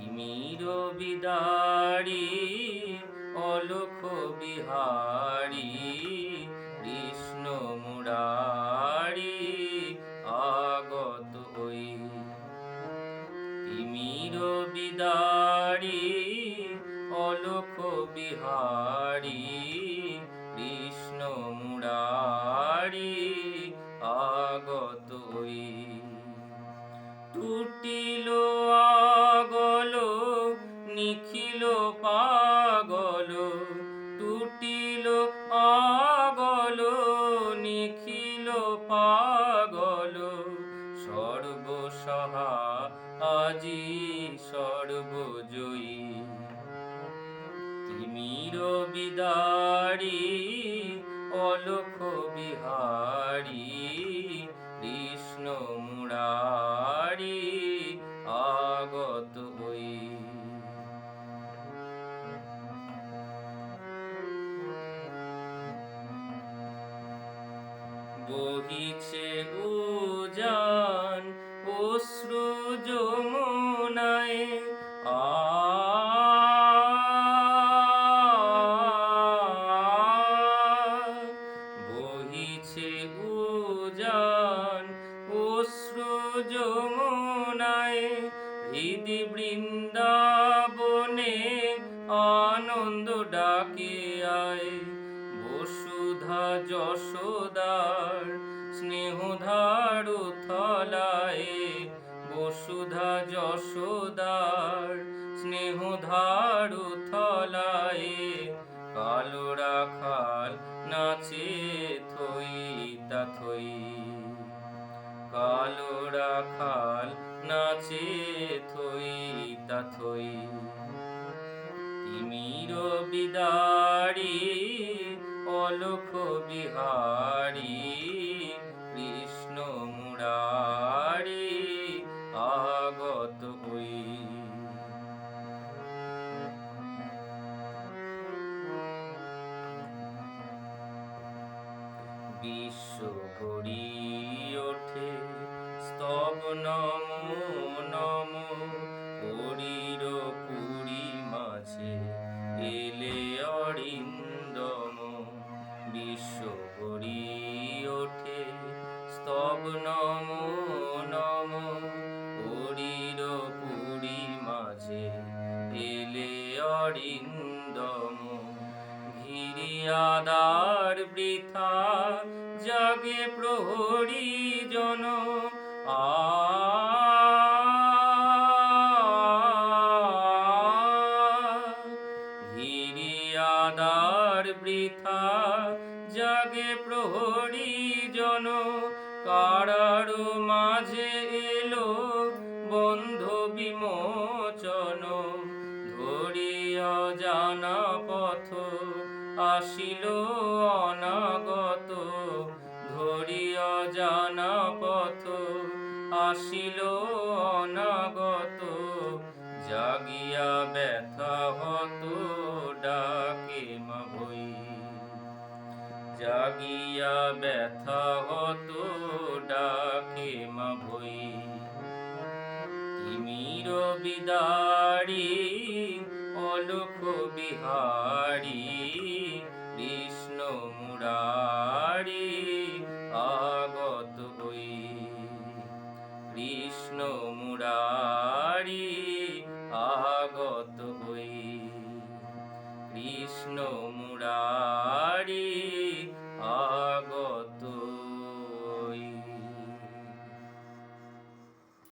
তিমির বিদারি অলোক বিহারি কৃষ্ণ মুরারি আগত হই। তিমির বিদারি অলোক বিহারি বিদারি অলোক বিহারি কৃষ্ণ মুরারি আগত হই। বহিছে উজান অশ্রু যমুনায় যমুনায় হৃদি বৃন্দাবনে আনন্দ ডাকে আয়। বসুধা যশোদার স্নেহধার থলায় বসুধা যশোদার স্নেহধার থলায় কালো রাখাল নাচে থই তা থই। কালো রাখাল নাচে থই, তা থই। তিমির বিদারি অলোক বিহারি, কৃষ্ণ মুরারি আগত হই। বিশ্ব গড়ি ওঠে স্তব নম নম হরির পুরী মাঝে। এলে অরিন্দম, বিশ্ব গড়ি ওঠে। স্তব নম নম হরির পুরী মাঝে। এলে অরিন্দম ঘিরিয়াদার বৃথা। জাগে প্রহরী জন আ বৃথা জাগে প্রহরী জন কারার মাঝে এলো বন্ধ বিমোচন। ধরিয়া জানা পথ আসিল অনাগত। ধরিয়া জানা পথ আসিল অনাগত, জাগিয়া ব্যথা হত ডাকে মা ভই জাগিয়া ব্যথা হত ডাকে মা ভই তিমির বিদারি অলোক বিহারি কৃষ্ণ মুরারি আগত হই। কৃষ্ণ